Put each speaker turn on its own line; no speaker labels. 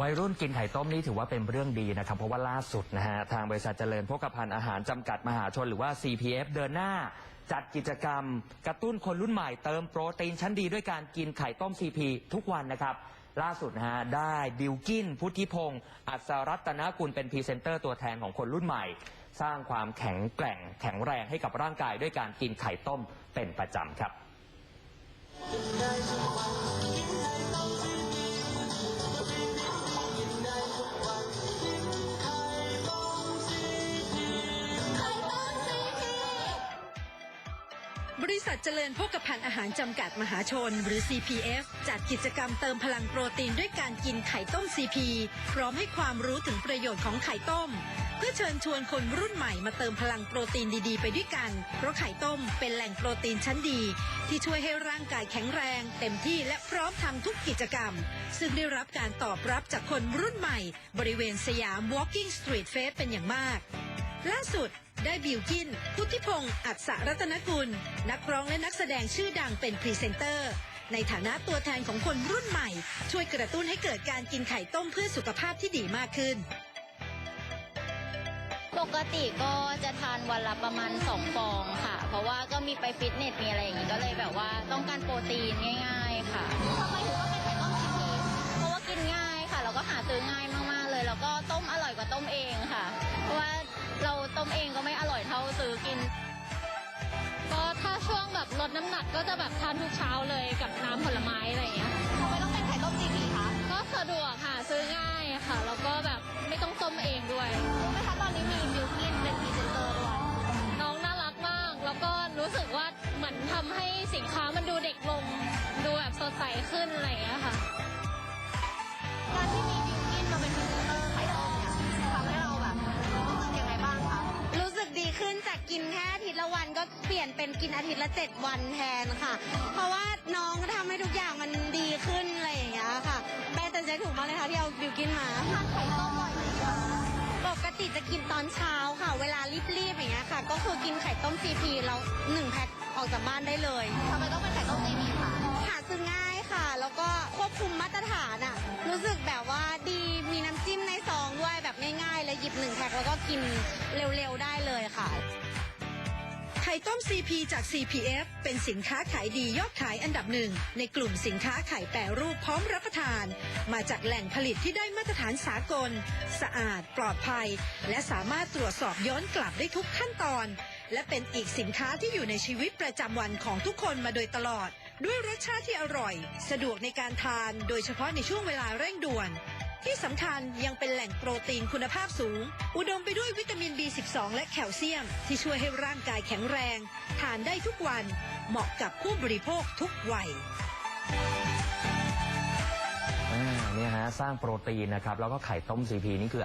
วัยรุ่นกินไข่ต้มนี่ถือว่าเป็นเรื่องดีนะครับ เพราะว่าล่าสุดนะฮะทางบริษัทเจริญโภคภัณฑ์อาหารจำกัดมหาชนหรือว่า CPF เดินหน้า จัดกิจกรรม กระตุ้นคนรุ่นใหม่เติมโปรตีนชั้นดีด้วยการกินไข่ต้ม CP ทุกวันนะครับ ล่าสุดนะฮะได้บิวกิน พุทธิพงศ์อัศรัตนกุลเป็นพรีเซนเตอร์ตัวแทนของคนรุ่นใหม่ สร้างความแข็งแกร่ง แข็งแรงให้กับร่างกายด้วยการกินไข่ต้มเป็นประจำครับ
บริษัทเจริญโภคภัณฑ์อาหารจำกัดมหาชน หรือ CPF จัดกิจกรรมเติมพลังโปรตีนด้วยการกินไข่ต้ม CP พร้อมให้ความรู้ถึงประโยชน์ของไข่ต้ม เพื่อเชิญชวนคนรุ่นใหม่มาเติมพลังโปรตีนดีๆ ไปด้วยกัน เพราะไข่ต้มเป็นแหล่งโปรตีนชั้นดี ที่ช่วยให้ร่างกายแข็งแรง เต็มที่และพร้อมทำทุกกิจกรรม ซึ่งได้รับการตอบรับจากคนรุ่นใหม่ บริเวณสยาม Walking Street Fest เป็นอย่างมาก ล่าสุด ได้บิวกิน พุทธิพงศ์อัศรัตนกุล นักร้องและนักแสดงชื่อดังเป็นพรีเซนเตอร์ ในฐานะตัวแทนของคนรุ่นใหม่ ช่วยกระตุ้นให้เกิดการกินไข่ต้มเพื่อสุขภาพที่ดีมากขึ้น
ปกติก็จะทานวันละประมาณ 2 ฟองค่ะ เพราะว่าก็มีไปฟิตเนสมีอะไรอย่างนี้ก็เลยแบบว่าต้องการโปรตีนง่ายๆ น้ำหนักก็จะแบบทานทุกเช้าเลยกับน้ำผลไม้อะไรอย่างเงี้ยทำไมต้องเป็นไข่ต้มซีพีคะก็สะดวกค่ะซื้อง่ายค่ะแล้วก็แบบไม่ต้องต้มเองด้วย รู้ไหมคะตอนนี้มีบิวกินเป็นพรีเซนเตอร์ด้วยน้องน่ารักมาก แล้วก็รู้สึกว่าเหมือนทำให้สินค้ามันดูเด็กลงดูแบบสดใสขึ้น
ลี่ยนเป็นกินอาทิตย์ละเจ็ดวันแทนค่ะ เพราะว่าน้องก็ทำให้ทุกอย่างมันดีขึ้นอะไรอย่างเงี้ยค่ะแป้งแต่ใจถูกมากเลยค่ะที่เอาบิวกินมา
ทานไข่ต้มบ่อยไหมคะ
ปกติจะกินตอนเช้าค่ะ เวลารีบๆอย่างเงี้ยค่ะ ก็คือกินไข่ต้มซีพีแล้วหนึ่งแพ็คออกจากบ้านได้เลย
ทำไมต้องเป็นไข่ต้มซีพีคะ
หาซื้อง่ายค่ะ แล้วก็ควบคุมมาตรฐานอะรู้สึกแบบว่าดีมีน้ำจิ้มในซองด้วยแบบง่ายๆเลยหยิบหนึ่งแพ็คแล้วก็กินเร็วๆได้เลยค่ะ
ไข่ต้ม CP จาก CPF เป็นสินค้าขายดียอดขายอันดับหนึ่ง ในกลุ่มสินค้าไข่แปรรูปพร้อมรับประทาน มาจากแหล่งผลิตที่ได้มาตรฐานสากล สะอาด ปลอดภัย และสามารถตรวจสอบย้อนกลับได้ทุกขั้นตอน และเป็นอีกสินค้าที่อยู่ในชีวิตประจำวันของทุกคนมาโดยตลอด ด้วยรสชาติที่อร่อย สะดวกในการทาน โดยเฉพาะในช่วงเวลาเร่งด่วน ที่สำคัญยังเป็นแหล่งโปรตีนคุณภาพสูง อุดมไปด้วยวิตามิน B12 และแคลเซียม ที่ช่วยให้ร่างกายแข็งแรง ทานได้ทุกวัน เหมาะกับผู้บริโภคทุกวัย
อ่าเนี่ยฮะสร้างโปรตีนนะครับ แล้วก็ไข่ต้ม CP นี่คือ